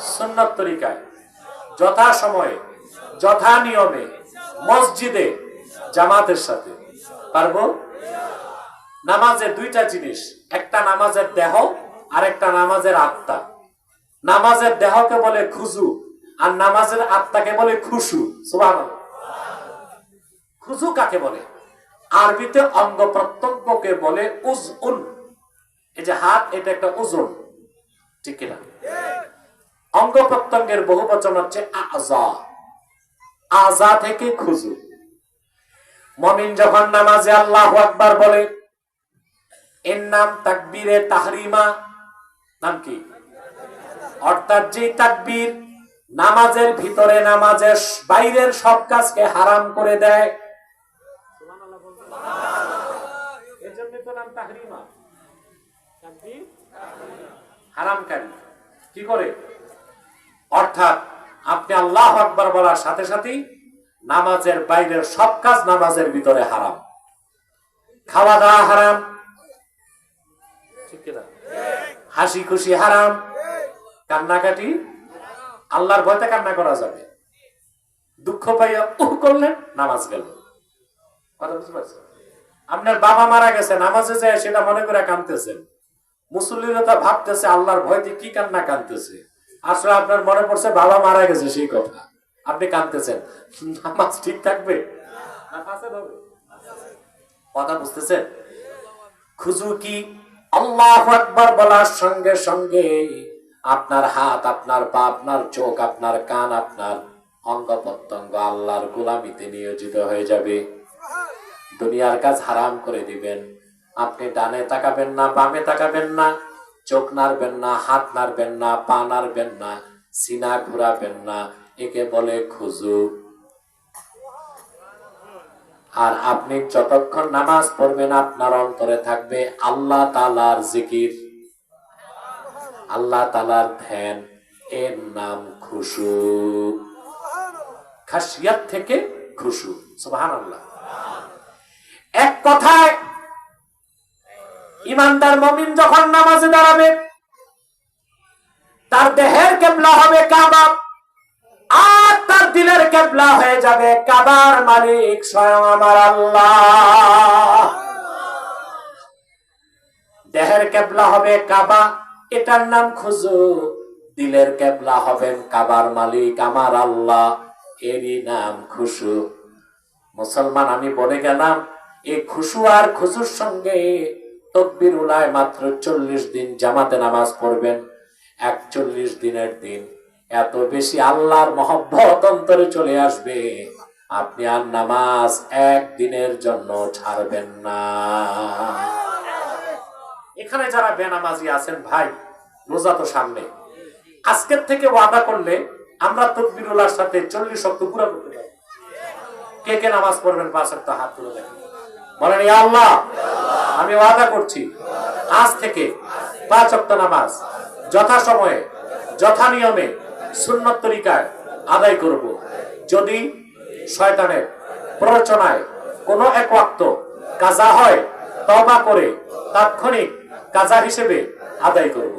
সুন্নত তরিকায়, যথা সময়ে, যথা নিয়মে মসজিদে জামাতের সাথে। পারব? নামাজের দুইটা জিনিস, একটা নামাজের দেহ আর একটা নামাজের আত্মা। নামাজের দেহকে বলে খুজু, আর নামাজের আত্মাকে বলে খুশু। সুবাহ খুজু কাকে বলে? আরবিতে অঙ্গ প্রত্যঙ্গকে বলে উজ উন এই যে হাত, এটা একটা ওজন ঠিক কিনা? অঙ্গ প্রত্যঙ্গের বহু বচন হচ্ছে আজা আজা থেকে খুজু। মমিন যখন নামাজে আল্লাহ আকবার বলে, এর নাম তাকবীরে তাহরিমা, নাম কি? অর্থাৎ যে তাকবীর নামাজের ভিতরে নামাজের বাইরের সব কাজকে হারাম করে দেয়। জন্য তো কি করে? অর্থাৎ আপনি আল্লাহ আকবার বলার সাথে সাথেই নামাজের বাইরের সব কাজ নামাজের ভিতরে হারাম। খাওয়া দাওয়া হারাম। হাসি খুশি হারাম। কান্নাকাটি আল্লাহর ভয়তে কান্না করা যাবে। দুঃখ পাইয়া উহ করলেন নামাজ গেল। কথা বুঝতে পারছেন? আপনার বাবা মারা গেছে, নামাজে যায় সেটা মনে করে কানতেছেন মুসল্লিরা ভাবতেছে আল্লাহর ভয়তে কি কান্না কানতেছে আসলে আপনার মনে পড়ছে বাবা মারা গেছে সেই কথা। আপনি কাঁদতেছেন। নামাজ ঠিক থাকবে? কথা বুঝতেছেন? খুজু কি আল্লাহ আকবার বলার সঙ্গে সঙ্গে আপনার হাত, আপনার পা, আপনার চোখ, আপনার কান, আপনার অঙ্গ প্রত্যঙ্গ আল্লাহর গোলামিতে নিয়োজিত হয়ে যাবে। দুনিয়ার কাজ হারাম করে দিবেন। আপনি ডানে তাকাবেন না, বামে তাকাবেন না। চোখ নাড়বেন না, হাত নাড়বেন না, পা নাড়বেন না, সিনা ঘুরাবেন না, একে বলে খুজু। আর আপনি যতক্ষণ নামাজ পড়বেন, আপনার অন্তরে থাকবে আল্লাহ তালার জিকির, আল্লাহ তালার ধ্যান। এর নাম খুশু। খাসিয়াত থেকে খুশু। আল্লাহ এক কথায় ইমানদার মমিন যখন নামাজে দাঁড়াবে, তার দেহের কেবলা হবে কাবা, আর তার দিলের কেবলা হয়ে যাবে কাবার মালিক স্বয়ং আমার আল্লাহ। দেহের কেবলা হবে কাবা, এটার নাম খুঁজো, দিলের কেবলা হবেন কাবার মালিক আমার আল্লাহ, এরই নাম খুশু। মুসলমান, আমি বলে গেলাম, এই খুশু আর খুশুর সঙ্গে তকবির উলায় মাত্র চল্লিশ দিন জামাতে নামাজ পড়বেন, একচল্লিশ দিনের দিন। এত বেশি আল্লাহর মহব্বত অন্তরে চলে আসবে, আপনি আর নামাজ একদিনের জন্য ছাড়বেন না। এখানে যারা বেনামাজি আছেন, ভাই, রোজা তো সামনে। আজকের থেকে ওয়াদা করলে আমরা তকবিরুল্লাহর সাথে চল্লিশ শক্ত পুরো করতে পারি। কে কে নামাজ পড়বেন, পাঁচ সপ্তাহ হাত তুলে দেখেন। বলেন আল্লাহ আমি ওয়াদা করছি, আজ থেকে পাঁচ অক্ট নামাজ যথা সময়ে, যথা নিয়মে সুন্নত তরিকায় আদায় করব। যদি শয়তানের প্ররোচনায় কোনো এক ওয়াক্ত কাজা হয় তবা করে তাৎক্ষণিক কাজা হিসেবে আদায় করব।